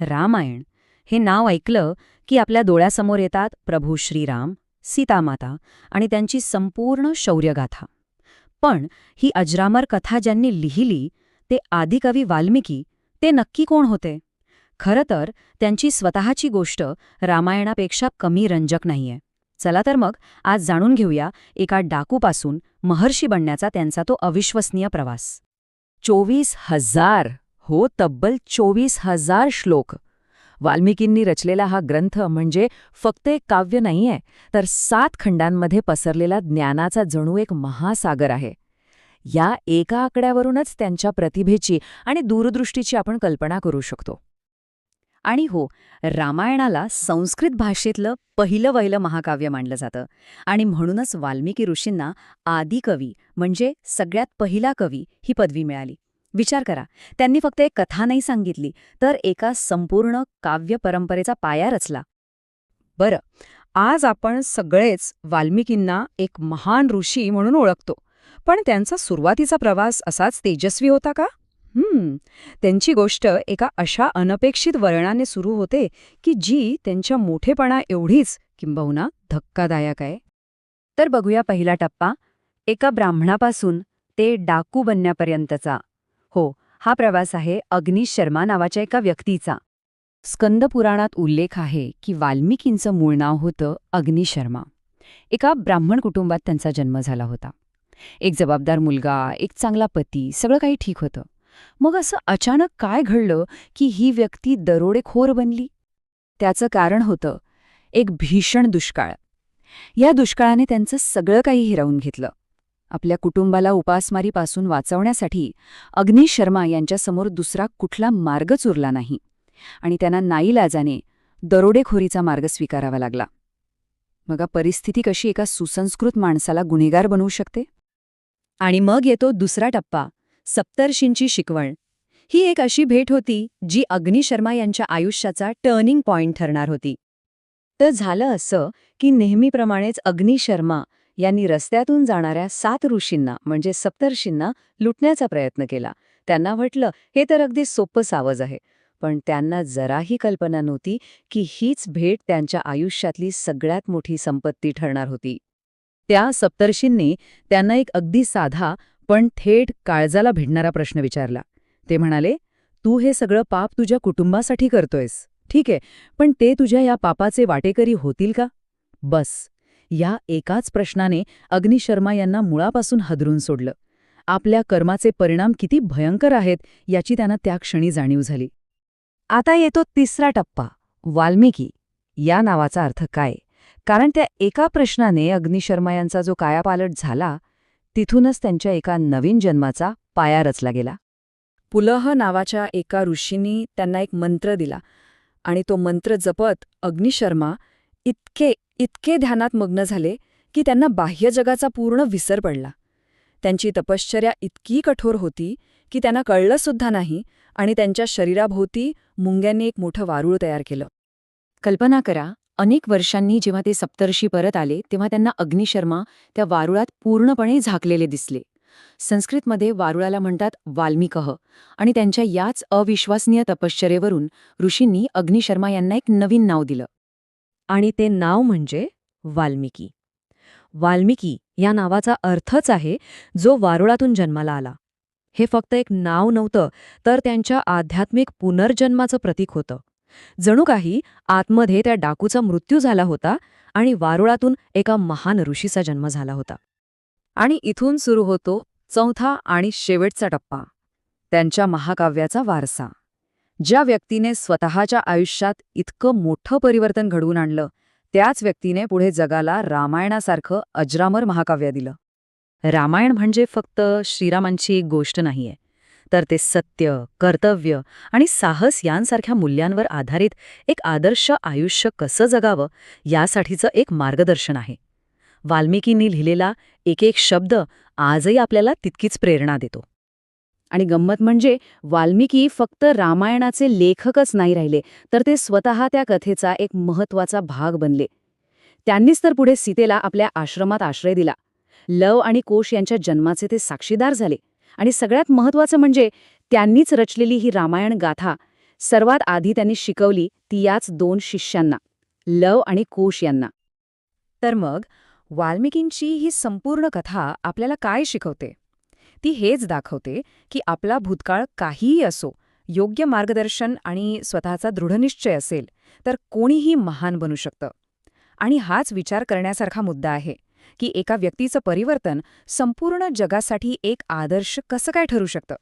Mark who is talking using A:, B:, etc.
A: रामायण. हे नाव ऐकलं की आपल्या डोळ्यासमोर येतात प्रभू श्रीराम सीतामाता आणि त्यांची संपूर्ण शौर्यगाथा. पण ही अजरामर कथा ज्यांनी लिहिली ते आदिकवी वाल्मिकी ते नक्की कोण होते? खरं तर त्यांची स्वतःची गोष्ट रामायणापेक्षा कमी रंजक नाहीये. चला तर मग आज जाणून घेऊया एका डाकूपासून महर्षी बनण्याचा त्यांचा तो अविश्वसनीय प्रवास. चोवीस हजार हो तब्बल चोवीस हजार श्लोक. वाल्मिकींनी रचलेला हा ग्रंथ म्हणजे फक्त एक काव्य नाहीये तर सात खंडांमध्ये पसरलेला ज्ञानाचा जणू एक महासागर आहे. या एका आकड्यावरूनच त्यांच्या प्रतिभेची आणि दूरदृष्टीची आपण कल्पना करू शकतो. आणि हो रामायणाला संस्कृत भाषेतलं पहिलं वहिलं महाकाव्य मानलं जातं. आणि म्हणूनच वाल्मिकी ऋषींना आदिकवी म्हणजे सगळ्यात पहिला कवी ही पदवी मिळाली. विचार करा. त्यांनी फक्त एक कथा नाही सांगितली तर एका संपूर्ण काव्य परंपरेचा पाया रचला. बरं आज आपण सगळेच वाल्मिकींना एक महान ऋषी म्हणून ओळखतो. पण त्यांचा सुरुवातीचा प्रवास असाच तेजस्वी होता का? हम्म त्यांची गोष्ट एका अशा अनपेक्षित वळणाने सुरू होते की जी त्यांच्या मोठेपणा एवढीच किंबहुना धक्कादायक आहे. तर बघूया पहिला टप्पा एका ब्राह्मणापासून ते डाकू बनण्यापर्यंतचा. हो हा प्रवास आहे अग्निश शर्मा नावाच्या एका व्यक्तीचा. स्कंदपुराणात उल्लेख आहे की वाल्मिकींचं मूळ नाव होतं अग्निशर्मा एका ब्राह्मण कुटुंबात त्यांचा जन्म झाला होता. एक जबाबदार मुलगा एक चांगला पती सगळं काही ठीक होतं. मग असं अचानक काय घडलं की ही व्यक्ती दरोडेखोर बनली? त्याचं कारण होतं एक भीषण दुष्काळ. या दुष्काळाने त्यांचं सगळं काही हिरावून घेतलं. आपल्या कुटुंबाला उपासमारीपासून वाचवण्यासाठी अग्निश शर्मा यांच्यासमोर दुसरा कुठला मार्गच उरला नाही आणि त्यांना नाईलाजाने दरोडेखोरीचा मार्ग स्वीकारावा लागला. मग परिस्थिती कशी एका सुसंस्कृत माणसाला गुन्हेगार बनवू शकते? आणि मग येतो दुसरा टप्पा सप्तर्षींची शिकवण. ही एक अशी भेट होती जी अग्निशर्मा यांच्या आयुष्याचा टर्निंग पॉइंट ठरणार होती. तर झालं असं की नेहमीप्रमाणेच अग्निशर्मा यांनी रस्त्यातून जाणाऱ्या सात ऋषींना म्हणजे सप्तर्षींना लुटण्याचा प्रयत्न केला. त्यांना म्हटलं हे तर अगदी सोपं सावज आहे. पण त्यांना जराही कल्पना नव्हती की हीच भेट त्यांच्या आयुष्यातली सगळ्यात मोठी संपत्ती ठरणार होती. त्या सप्तर्षींनी त्यांना एक अगदी साधा पण थेट काळजाला भिडणारा प्रश्न विचारला. ते म्हणाले तू हे सगळं पाप तुझ्या कुटुंबासाठी करतोयस. ठीक आहे पण ते तुझ्या या पापाचे वाटेकरी होतील का? बस. या एकाच प्रश्नाने अग्निशर्मा यांना मुळापासून हदरून सोडलं. आपल्या कर्माचे परिणाम किती भयंकर आहेत याची त्यांना त्या क्षणी जाणीव झाली. आता येतो तिसरा टप्पा वाल्मिकी. या नावाचा अर्थ काय? कारण त्या एका प्रश्नाने अग्निशर्मा यांचा जो कायापालट झाला तिथूनच त्यांच्या एका नवीन जन्माचा पाया रचला गेला. पुलह नावाच्या एका ऋषींनी त्यांना एक मंत्र दिला आणि तो मंत्र जपत अग्निशर्मा इतके इतके ध्यानात मग्न झाले की त्यांना बाह्य जगाचा पूर्ण विसर पडला. त्यांची तपश्चर्या इतकी कठोर होती की त्यांना कळलंसुद्धा नाही आणि त्यांच्या शरीराभोवती मुंग्यांनी एक मोठं वारूळ तयार केलं. कल्पना करा अनेक वर्षांनी जेव्हा ते सप्तर्षी परत आले तेव्हा त्यांना अग्निशर्मा त्या वारुळात पूर्णपणे झाकलेले दिसले. संस्कृतमध्ये वारुळाला म्हणतात वाल्मिकह आणि त्यांच्या याच अविश्वसनीय तपश्चरेवरून ऋषींनी अग्निशर्मा यांना एक नवीन नाव दिलं. आणि ते नाव म्हणजे वाल्मिकी. वाल्मिकी या नावाचा अर्थच आहे जो वारुळातून जन्माला आला. हे फक्त एक नाव नव्हतं तर त्यांच्या आध्यात्मिक पुनर्जन्माचं प्रतीक होतं. जणू काही आतमध्ये त्या डाकूचा मृत्यू झाला होता आणि वारुळातून एका महान ऋषीचा जन्म झाला होता. आणि इथून सुरू होतो चौथा आणि शेवटचा टप्पा त्यांच्या महाकाव्याचा वारसा. ज्या व्यक्तीने स्वतःच्या आयुष्यात इतकं मोठं परिवर्तन घडवून आणलं त्याच व्यक्तीने पुढे जगाला रामायणासारखं अजरामर महाकाव्य दिलं. रामायण म्हणजे फक्त श्रीरामांची एक गोष्ट नाहीये तर ते सत्य कर्तव्य आणि साहस यांसारख्या मूल्यांवर आधारित एक आदर्श आयुष्य कसं जगावं यासाठीचं एक मार्गदर्शन आहे. वाल्मिकींनी लिहिलेला एक एक शब्द आजही आपल्याला तितकीच प्रेरणा देतो. आणि गंमत म्हणजे वाल्मिकी फक्त रामायणाचे लेखकच नाही राहिले तर ते स्वतः त्या कथेचा एक महत्त्वाचा भाग बनले. त्यांनीच तर पुढे सीतेला आपल्या आश्रमात आश्रय दिला. लव आणि कोश यांच्या जन्माचे ते साक्षीदार झाले. आणि सगळ्यात महत्वाचं म्हणजे त्यांनीच रचलेली ही रामायण गाथा
B: सर्वात आधी त्यांनी शिकवली ती याच दोन शिष्यांना लव आणि कोश यांना.
A: तर मग वाल्मिकींची ही संपूर्ण कथा आपल्याला काय शिकवते? ती हेच दाखवते की आपला भूतकाळ काहीही असो योग्य मार्गदर्शन आणि स्वतःचा दृढनिश्चय असेल तर कोणीही महान बनू शकतं. आणि हाच विचार करण्यासारखा मुद्दा आहे की एका व्यक्तीचं परिवर्तन संपूर्ण जगासाठी एक आदर्श कसं काय ठरू शकतं?